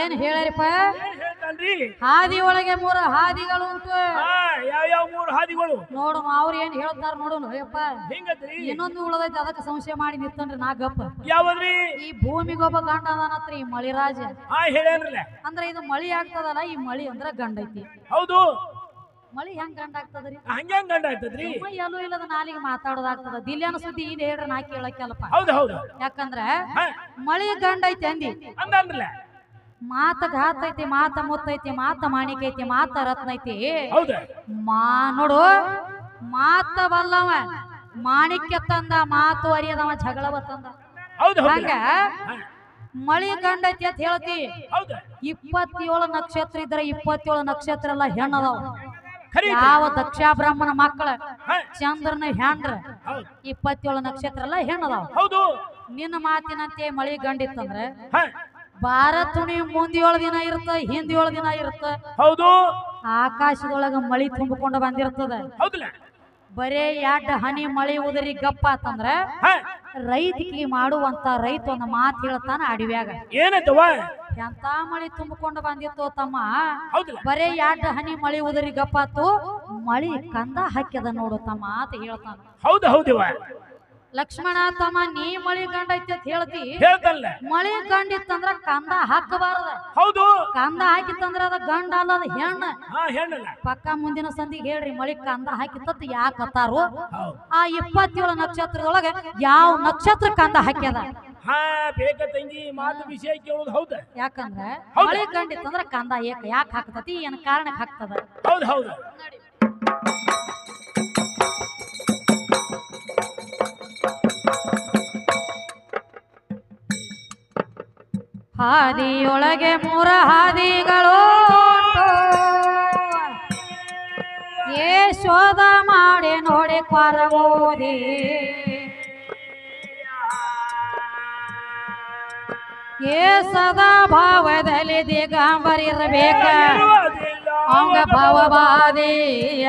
ಏನ್ ಹೇಳಿರಿಪ್ಪ ಏನ್ ಹೇಳ್ತಾನ್ರಿ. ಹಾದಿ ಒಳಗೆ ಮೂರು ಹಾದಿಗಳು ಉಂಟು. ಯಾವ ಯಾವ ಮೂರು ಹಾದಿಗಳು? ನೋಡು ಅವ್ರು ಏನ್ ಹೇಳ್ತಾರ ನೋಡು ಅಯ್ಯಪ್ಪ. ಹಿಂಗತ್ರಿ ಇನ್ನೊಂದು ಉಳದೈತಿ ಅದಕ್ಕೆ ಸಂಶಯ ಮಾಡಿ ನಿತ್ತನ್ರಿ ನಾ ಗಪ್ಪ. ಯಾವದ್ರಿ? ಈ ಭೂಮಿಗೊಬ್ಬ ಗಂಡ ಅದಾನತ್ರಿ ಈ ಮಳಿರಾಜ ಹೇಳ್ಯಾನ್ರಲ್ಲ. ಅಂದ್ರ ಇದು ಮಳಿ ಆಗ್ತದಲ್ಲ ಈ ಮಳಿ ಅಂದ್ರ ಗಂಡ ಐತಿ. ಹೌದು. ಮಳಿ ಹೆಂಗ್ ಗಂಡ ಆಗ್ತದ್ರಿ? ಹಂಗ್ಯಾಂಗ್ ಗಂಡ ಆಗ್ತದ್ರಿ? ಎಲ್ಲೂ ಇಲ್ಲದ ನಾಲಿಗೆ ಮಾತಾಡೋದಾಗ್ತದ. ದಿಲ್ಯಾನ ಸುದ್ದಿ ಇದು ಹೇಳ್ರಿ ನಾ ಕೇಳಕ್ಕೆಲ್ಲಪ್ಪ. ಹೌದು ಹೌದು. ಯಾಕಂದ್ರ ಮಳಿ ಗಂಡ ಐತಿ ಅಂದಿ. ಅಂದಂದ್ರಲ್ಲ. ಮಾತ ಘಾತ ಐತಿ ಮಾತ ಮುತ್ತೈತಿ ಮಾತ ಮಾಣಿಕ ಐತಿ ಮಾತ ರತ್ನ ಐತಿ. ಮಾ ನೋಡು ಮಾತ ಬಲ್ಲವ ಮಾಣಿಕ್ಯ ತಂದ ಮಾತು ಅರಿಯದವ ಜಗಳವ ತಂದ. ಹಂಗ ಮಳಿ ಕಂಡೈತಿ ಅಂತ ಹೇಳ್ತಿ. ಇಪ್ಪತ್ತೇಳು ನಕ್ಷತ್ರ ಇದ್ರೆ ಇಪ್ಪತ್ತೇಳು ನಕ್ಷತ್ರ ಎಲ್ಲ ಹೆಣ್ಣದವ ಯಾವ ದಕ್ಷ ಬ್ರಾಹ್ಮಣ ಮಕ್ಕಳ ಚಂದ್ರನ ಹೆಣ್ರ ಇಪ್ಪತ್ತೇಳು ನಕ್ಷತ್ರ ಎಲ್ಲ ಹೆಣ್ಣದವ ನಿನ್ನ ಮಾತಿನಂತೆ ಮಳಿ ಗಂಡಿತ್ತಂದ್ರೆ ಹಾ ಭಾರತ ತುಣಿ ಮುಂದ್ ಏಳು ದಿನ ಇರುತ್ತ ಹಿಂದ್. ಒಳ ದಿನ ಇರುತ್ತ ಹೌದು ಆಕಾಶದೊಳಗ ಮಳಿ ತುಂಬಿಕೊಂಡು ಬಂದಿರ್ತದ. ಬರೇ ಎಡ್ ಹನಿ ಮಳಿ ಉದರಿ ಗಪ್ಪ ಅಂತಂದ್ರೆ ರೈತಿಗೆ ಮಾಡುವಂತ ರೈತ ಒಂದು ಮಾತು ಹೇಳ್ತಾನ ಅಡವ್ಯಾಗ. ಏನೈತವ ಎಂತ ಮಳಿ ತುಂಬಿಕೊಂಡು ಬಂದಿತ್ತು ತಮ್ಮ? ಬರೇ ಎಡ್ ಹನಿ ಮಳಿ ಉದರಿ ಗಪ್ಪಾತು ಮಳಿ ಕಂದ ಹಾಕ್ಯದ ನೋಡು ತಮ್ಮ ಅಂತ ಹೇಳ್ತಾನ. ಹೌದು ಹೌದಿವ ಲಕ್ಷ್ಮಣ ತಮ್ಮ ನೀ ಮಳಿ ಗಂಡ ಐತಿ ಅಂತ ಹೇಳ್ತಿ. ಹೇಳ್ತಲ್ಲ. ಮಳಿ ಗಂಡಿತ್ತಂದ್ರ ಕಂದ ಹಾಕಬಾರದ. ಹೌದು. ಕಂದ ಹಾಕಿತ್ತಂದ್ರ ಅದ ಗಂಡ ಅಲ್ಲ ಅದು ಹೆಣ್ಣ. ಹೆಣ್ಣಲ್ಲ. ಪಕ್ಕ ಮುಂದಿನ ಸಂದಿಗೆ ಹೇಳ್ರಿ ಮಳಿ ಕಂದ ಹಾಕಿತ್ತ ಯಾಕತ್ತಾರು ಆ ಇಪ್ಪತ್ತೇಳು ನಕ್ಷತ್ರದೊಳಗೆ ಯಾವ ನಕ್ಷತ್ರ ಕಂದ ಹಾಕ್ಯದ? ಹಾ ಬೇಕ ತಂಗಿ ಮಾತು ವಿಷಯ ಕೇಳೋದು ಹೌದು. ಯಾಕಂದ್ರ ಮಳಿ ಮಳಿ ಕಂದ ಏಕ ಯಾಕೆ ಹಾಕ್ತತಿ ಏನ್ ಕಾರಣಕ್ಕೆ ಹಾಕ್ತದ? ಹೌದು ಹೌದು. ಹಾದಿಯೊಳಗೆ ಮೂರ ಹಾದಿಗಳು. ಏ ಶೋಧ ಮಾಡಿ ನೋಡಿ ಕೊರಗೋದಿ ಏ ಸದಾ ಭಾವದಲ್ಲಿ ದಿಗಂಬರಿರ್ಬೇಕ. ಅಂಗ ಭಾವವಾದಿಯ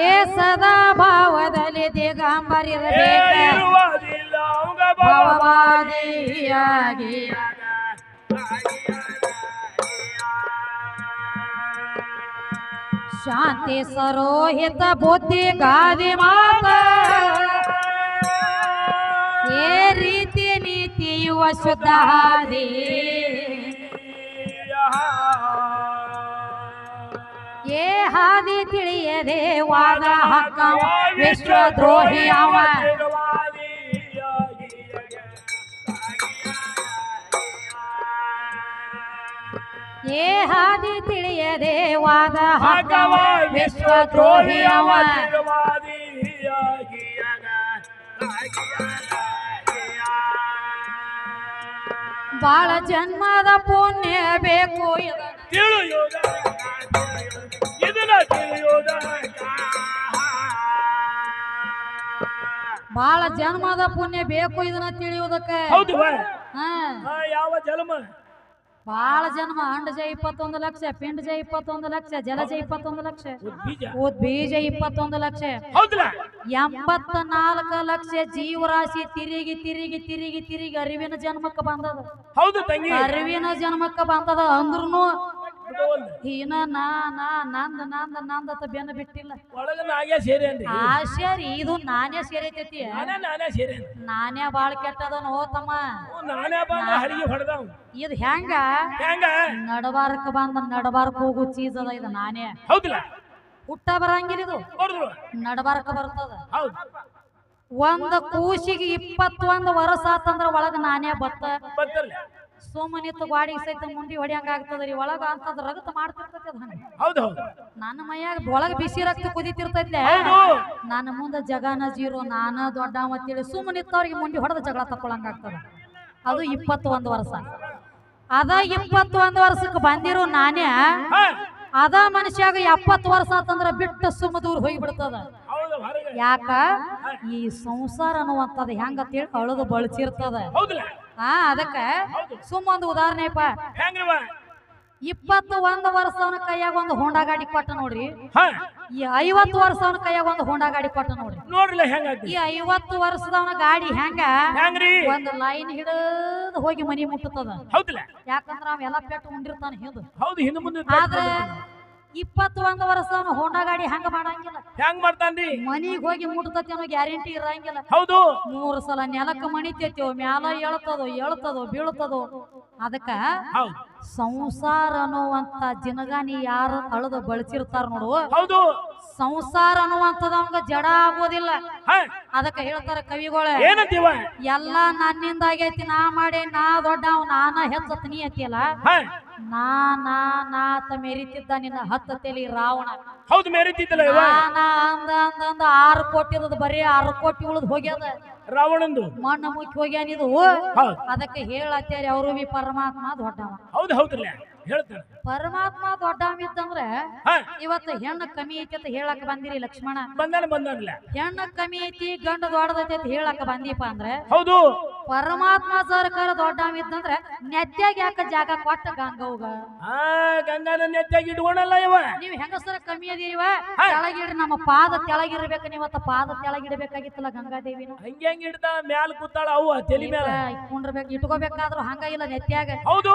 ಏ ಸದಾ ಭಾವದಲ್ಲಿ ದಿಗಂಬರಿರ್ಬೇಕ ಇರುವುದಿಲ್ಲ ಅವಂಗ ಭಾವವಾದಿಯಾಗಿ ಶಾಂತಿ ಸರೋಹಿತ ಬುದ್ಧಿ ಗಾದಿ ಮಾತ ಏ ರೀತಿ ನೀತಿ ಯುವ ಶುದ್ಧ ಹಾದಿ ಏ ಹಾದಿ ತಿಳಿಯದೆ ವಾದ ಹಕ್ಕ ವಿಶ್ವದ್ರೋಹಿ ಅವ. ಏ ಹಾದಿ ತಿಳಿಯದೆ ವಾದ ಹಕ್ಕ ವಿಶ್ವದ್ರೋಹಿ ಅವ. ಬಾಳ ಜನ್ಮದ ಪುಣ್ಯ ಬೇಕು ಇದ. ಬಾಳ ಜನ್ಮದ ಪುಣ್ಯ ಬೇಕು ಇದನ್ನ ತಿಳಿಯೋದಕ್ಕೆ ಹೌದು ಯಾವ ಜನ್ಮ? ಬಾಳ ಜನ್ಮ ಅಂಡಜ ಇಪ್ಪತ್ತೊಂದು ಲಕ್ಷ ಪಿಂಡ ಪಿಂಡಜ ಇಪ್ಪತ್ತೊಂದು ಲಕ್ಷ ಜಲಜ ಇಪ್ಪತ್ತೊಂದು ಲಕ್ಷ ಬೀಜ ಇಪ್ಪತ್ತೊಂದು ಲಕ್ಷ. ಎಂಬತ್ತ ನಾಲ್ಕು ಲಕ್ಷ ಜೀವರಾಶಿ ತಿರುಗಿ ತಿರುಗಿ ತಿರುಗಿ ತಿರುಗಿ ಅರಿವಿನ ಜನ್ಮಕ್ಕೆ ಬಂದದ. ಅರಿವಿನ ಜನ್ಮಕ್ಕೆ ಬಂದದ ಅಂದ್ರೂ ಬಿಡವಲ್ಲ. ನಾನಾ ನಾ ನಾ ನಂದ ನಂದ ನಂದತ ಬೆನ್ನ ಬಿಟ್ಟಿಲ್ಲ. ಒಳಗ ನಾಗೆ ಸೇರೇನ್ರಿ ಆಶ್ಚರ್ಯ ಇದು ನಾನೇ ಸೇರೈತೈತಿ. ನಾನೇ ನಾನೇ ಸೇರೇನ್ ನಾನೇ ಬಾಳ ಕೆಟ್ಟದನ ಹೋತಮ್ಮ ನಾನೇ ಬಂದ ಹರಿಗೆ ಹೊಡೆದವ್ ಇದು ಹೆಂಗ? ಹೆಂಗ? ನಡಬಾರಕ ಬಂದ ನಡಬಾರಕ ಹೋಗು ಚೀಸ್ ಅದ ಇದು ನಾನೇ. ಹೌದಿಲ್ಲ? ಹುಟ್ಟ ಬರಂಗಿಲ್ಲ ಇದು. ನಡಬಾರಕ ಬರ್ತದ. ಹೌದು. ಒಂದ್ ಕೂಸಿಗೆ ಇಪ್ಪತ್ತೊಂದು ವರ್ಷ ಆತಂದ್ರ ಒಳಗ ನಾನೇ ಬತ್ತ. ಬರ್ತಲ್ಲ ಸುಮ್ಮನಿತ್ತು ಗಾಡಿಗೆ ಸಹಿತ ಮುಂಡಿ ಹೊಡಿಯಂಗ ಆಗ್ತದ್ರಿ ಒಳಗ ಅಂತದ್ ರಗತ ಮಾಡ್ತಿರ್ತೈತಿ ಅದ್ ಹೌದು ಹೌದು. ನನ್ನ ಮೈಯಾಗ ಒಳಗ ಬಿಸಿ ರಕ್ತ ಕುದಿತಿರ್ತೈತೆ ನನ್ನ ಮುಂದ ಜಗನ ಜೀರೋ ನಾನ ದೊಡ್ಡ ಅಂತೇಳಿ ಸುಮ್ಮನಿತ್ತವ್ರಿಗೆ ಮುಂಡಿ ಹೊಡೆದ ಜಗಳ ತಕೊಳಂಗ ಆಗ್ತದ. ಅದು ಇಪ್ಪತ್ತೊಂದು ವರ್ಷ. ಅದ ಇಪ್ಪತ್ತೊಂದು ವರ್ಷಕ್ಕೆ ಬಂದಿರೋ ನಾನೇ ಅದ ಮನುಷ್ಯಾಗ ಎಪ್ಪತ್ತು ವರ್ಷ ಆತಂದ್ರ ಬಿಟ್ಟ ಸುಮ್ಮ ದೂರ ಹೋಗಿಬಿಡ್ತದ. ಯಾಕ? ಈ ಸಂಸಾರ ಅನ್ನುವಂಥದ್ದು ಹೆಂಗಂತೇಳಿ ಅಳದು ಬಳಸಿರ್ತದ. ಹಾ ಅದಕ್ಕ ಸುಮ್ಮ ಒಂದು ಉದಾಹರಣೆಪ್ಪ ಹೆಂಗ್ರವ? ಇಪ್ಪತ್ತು ಒಂದು ವರ್ಷ ಅವನ ಕೈಯಾಗ ಒಂದು ಹೋಂಡಾ ಗಾಡಿ ಕೊಟ್ಟ ನೋಡ್ರಿ. ಈ ಐವತ್ತು ವರ್ಷದವನ ಕೈಯಾಗ ಒಂದು ಹೋಂಡಾ ಗಾಡಿ ಕೊಟ್ಟ ನೋಡ್ರಿ. ನೋಡ್ರಲ್ಲ ಈ ಐವತ್ತು ವರ್ಷದವನ ಗಾಡಿ ಹೆಂಗ? ಒಂದು ಲೈನ್ ಹಿಡದ್ ಹೋಗಿ ಮನಿ ಮುಟ್ಟುತ್ತದ. ಹೌದಿಲ್ಲ. ಯಾಕಂದ್ರ ಅವ ಎಲ್ಲ ಪೆಟ್ಟು ಉಂಡಿರ್ತಾನ ಹಿಂದ್. ಹೌದು ಹಿಂದೆ ಮುಂದೆ ಆದ್ರೆ ಇಪ್ಪತ್ತೊಂದು ವರ್ಷ ಹೋಂಡಾ ಗಾಡಿ ಹಂಗ ಮಾಡಂಗಿಲ್ಲ. ಹೆಂಗ್ ಮಾಡ್ತಾನ್ರಿ? ಮನಿಗ್ ಹೋಗಿ ಮುಟ್ಟತತಿ ಅನ್ನೋ ಗ್ಯಾರಂಟಿ ಇರಂಗಿಲ್ಲ. ಹೌದು. ಮೂರು ಸಲ ನೆಲಕ್ಕ ಮಣಿತೈತಿ ಮ್ಯಾಲ ಎಳ್ತದೋ ಎಳ್ತದೋ ಬೀಳ್ತದೋ. ಅದಕ್ಕ ಸಂಸಾರ ಅನ್ನುವಂತ ಜಿನಗಾನಿ ಯಾರು ಅಳದು ಬಳಸಿರ್ತಾರ ನೋಡು. ಹೌದು. ಸಂಸಾರ ಅನ್ನುವಂಥದ್ದು ಅವಂಗ ಜಡ ಆಗೋದಿಲ್ಲ. ಅದಕ್ಕ ಹೇಳ್ತಾರ ಕವಿಗಳ ಎಲ್ಲಾ ಎಲ್ಲ ನನ್ನಿಂದ ಆಗೈತಿ ನಾ ಮಾಡಿ ನಾ ದೊಡ್ಡ ನಾನ ಹೆಚ್ಚತ್ ನೀ ಅತಿಯಲ್ಲ ಹ. ನಾ ನಾ ನಾತ ಮೆರಿತಿದ್ದ ನಿನ್ನ ಹತ್ತು ತಲಿ ರಾವಣ. ಹೌದು ಮೆರಿತಿದ್ದಲ್ಲ ಇವ? ನಾ ಅಂದ ಅಂದ ಅಂದ ಆರು ಕೋಟಿ ಇರೋದು ಬರೀ ಆರು ಕೋಟಿ ಉಳಿದ್ ಹೋಗ್ಯದ. ರಾವಣಂದು? ಮಣ್ಣ ಮುಚ್ಚಿ ಹೋಗ್ಯಾನಿದು ಹೌದು. ಅದಕ್ಕೆ ಹೇಳತ್ತಾರಿ ಅವರು ಬಿ ಪರಮಾತ್ಮ ದೊಡ್ಡವ. ಹೌದು ಹೌದು ಹೇಳ್ತಾರೆ ಪರಮಾತ್ಮ ದೊಡ್ಡವ ಇದ್ದಂದ್ರೆ ಹ. ಇವತ್ತು ಹೆಣ್ಣು ಕಮ್ಮಿ ಐತಿ ಅಂತ ಹೇಳಕ್ ಬಂದಿರಿ ಲಕ್ಷ್ಮಣ. ಬಂದಾನ ಬಂದಾನಲ್ಲ. ಹೆಣ್ಣು ಕಮ್ಮಿ ಐತಿ ಗಂಡ ದೊಡ್ಡದೈತಿ ಅಂತ ಹೇಳಕ್ ಬಂದೀಪ ಅಂದ್ರೆ ಹೌದು. ಪರಮಾತ್ಮ ಸರ್ಕಾರ ದೊಡ್ಡವ ಇದ್ದಂದ್ರೆ ನೆತ್ಯಾಗ ಯಾಕ ಜಾಗ ಕೊಟ್ಟ ಗಂಗವ್ಗ? ಆ ಗಂಗಾನ ನೆತ್ತಾಗಿ ಇಟ್ಕೊಂಡಲ್ಲ ಇವ. ನೀವ್ ಹೆಂಗಸರ ಕಮ್ಮಿ ಅದೀವ ಕೆಳಗಿಡ್ರಿ ನಮ್ಮ ಪಾದ ತೆಳಗಿರ್ಬೇಕು ನೀವತ್ತ ಪಾದ ತೆಳಗಿಡಬೇಕಾಗಿತ್ತಲ್ಲ ಗಂಗಾದೇವಿ ಹಂಗೆ ಹಂಗೆ ಇಡ್ತಾ ಮ್ಯಾಲ ಕೂತಾಳ ಅವ್ವ ತಲಿ ಮ್ಯಾಲ. ಕುಂಡ್ರಬೇಕು ಇಟ್ಕೋಬೇಕಾದ್ರೂ ಹಂಗ ಇಲ್ಲ ನೆತ್ಯಾಗ. ಹೌದು.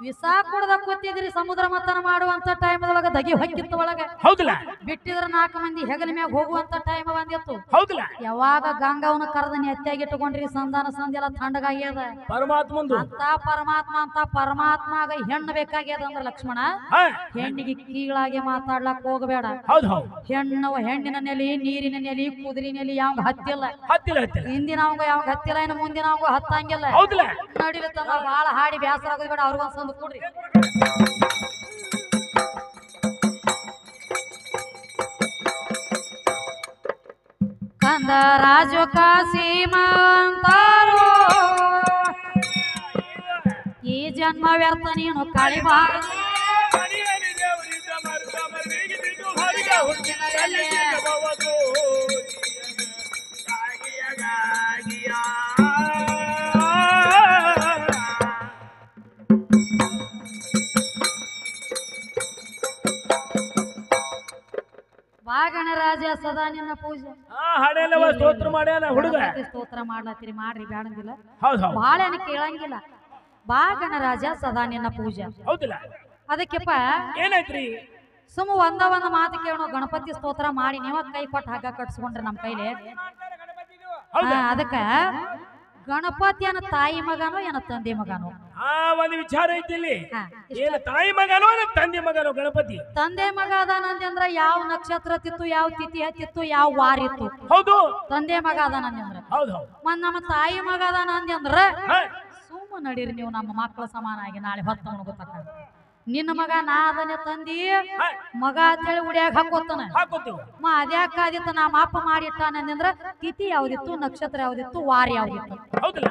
ವಿಸ ಕುಡ್ದ ಕೂತಿದ್ರಿ ಸಮುದ್ರ ಮತನ ಮಾಡುವಂತ ಟೈಮ್ ಒಳಗ ದಗಿ ಹೊಕ್ಕಿತ್ತು ಒಳಗ. ಹೌದಲ್ಲ. ಬಿಟ್ಟಿದ್ರ ನಾಲ್ಕು ಮಂದಿ ಹೆಗಲ ಮ್ಯಾಗ ಹೋಗುವಂತ ಟೈಮ್ ಬಂದಿತ್ತು. ಹೌದಲ್ಲ. ಯಾವಾಗ ಗಂಗಾವನ ಕರೆದ ನೆತ್ತಾಗಿ ಇಟ್ಟುಕೊಂಡ್ರಿ ಸಂಧಾನ ಸಂಜೆಲ್ಲ ತಣ್ಣಗಾಗ್ಯದ ಪರಮಾತ್ಮ ಅಂತ ಪರಮಾತ್ಮ ಅಂತ ಪರಮಾತ್ಮಾಗ ಹೆಣ್ಣು ಬೇಕಾಗ್ಯದ ಅಂದ್ರ ಲಕ್ಷ್ಮಣ? ಹೆಣ್ಣಿಗೆ ಕೀಳಾಗಿ ಮಾತಾಡ್ಲಕ್ ಹೋಗಬೇಡ. ಹೆಣ್ಣು ಹೆಣ್ಣಿನ ನೆಲೆ ನೀರಿನ ನೆಲೆ ಕುದುರಿ ನೆಲೆ ಯಾವ ಹತ್ತಿಲ್ಲ. ಹತ್ತಿಲ್ಲ ಹತ್ತಿಲ್ಲ. ಹಿಂದಿನ ಅವಂಗ ಯಾವಾಗ ಹತ್ತಿಲ್ಲ ಇನ್ನು ಮುಂದಿನ ಅವಂಗ ಹತ್ತಂಗಿಲ್ಲ. ಹೌದಲ್ಲ. ನಡಿಲಿ ತಮ್ಮ ಬಾಳ ಹಾಡಿ ಬೇಸರ ಆಗೋದ್ ಬೇಡ ಅವ್ರಿಗೊಂದ್ ಸಂದು ಕೊಡ್ರಿ. ಕಂದ ರಾಜು ಕಾಸೀಮಂತಾರೋ ಈ ಜನ್ಮ ವ್ಯರ್ಥ ನೀನು ಕಳಿಬಾರ ಬಾಗಣ ನಿನ್ನ ಪೂಜೆ. ಹಾಡೆಲ್ಲವ ಸ್ತೋತ್ರ ಮಾಡ್ಯಾನ ಹುಡುಗ. ಗಣಪತಿ ಸ್ತೋತ್ರ ಮಾಡ್ಲತ್ತೀರಿ ಮಾಡ್ರಿ ಬೇಡಂಗಿಲ್ಲ ಹೌದು ಹೌದು. ಕೇಳಂಗಿಲ್ಲ. ಬಾ ಗಣರಾಜ ಸದಾ ನಿನ್ನ ಪೂಜೆ. ಹೌದಿಲ್ಲ. ಅದಕ್ಕೆಪ್ಪ ಏನೈತ್ರಿ ಸುಮ್ಮ ಒಂದ ಒಂದ ಮಾತು ಕೇಳೋ ಗಣಪತಿ ಸ್ತೋತ್ರ ಮಾಡಿ ನೀವ ಕೈ ಕೊಟ್ಟು ಹಗ್ಗ ಕಟ್ಸ್ಕೊಂಡ್ರಿ ನಮ್ ಕೈಲಿ. ಅದಕ್ಕ ಗಣಪತಿ ಏನ ತಾಯಿ ಮಗನು ಏನ ತಂದೆ ಮಗನೋ? ಆ ಒಂದು ವಿಚಾರ ಐತಿ ಇಲ್ಲಿ ಹಾ, ಏನ ತಾಯಿ ಮಗನೋ ಏನ ತಂದೆ ಮಗನೋ ಗಣಪತಿ? ತಂದೆ ಮಗ ಅದಾನಂತೆ ಅಂದ್ರ ಯಾವ ನಕ್ಷತ್ರ ತಿತ್ತು ಯಾವ ತಿಥಿ ಹತ್ತಿತ್ತು ಯಾವ ವಾರ ಇತ್ತು? ಹೌದು. ತಂದೆ ಮಗ ಅದಾನಂತೆ ಅಂದ್ರ ಹೌದು ಹೌದು. ಮತ್ ನಮ್ಮ ತಾಯಿ ಮಗ ಅದಾನಂತೆ ಅಂದ್ರ ಹ, ಸುಮ್ಮ ನಡೀರಿ ನೀವು ನಮ್ಮ ಮಕ್ಕಳ ಸಮಾನಾಗಿ ನಾಳೆ ಹೊತ್ತ ಮುಣಗುತ್ತಕ್ಕ ನಿನ್ನ ಮಗ ನಾ ಅದನ್ನ ತಂದಿ ಹ, ಮಗ ಅಂತೇಳಿ ಉಡ್ಯಾಗ ಹಾಕೋತಾನ. ಹಾಕೋತೀವಿ ಮ ಅದ್ಯಾಕಾದಿತ್ತು ನಮ್ಮ ಅಪ್ಪ ಮಾಡಿಟ್ಟಾನಂದ್ರ ತಿಥಿ ಯಾವ್ದಿತ್ತು ನಕ್ಷತ್ರ ಯಾವ್ದಿತ್ತು ವಾರ ಯಾವ್ದಿತ್ತು? ಹೌದಿಲ್ಲ.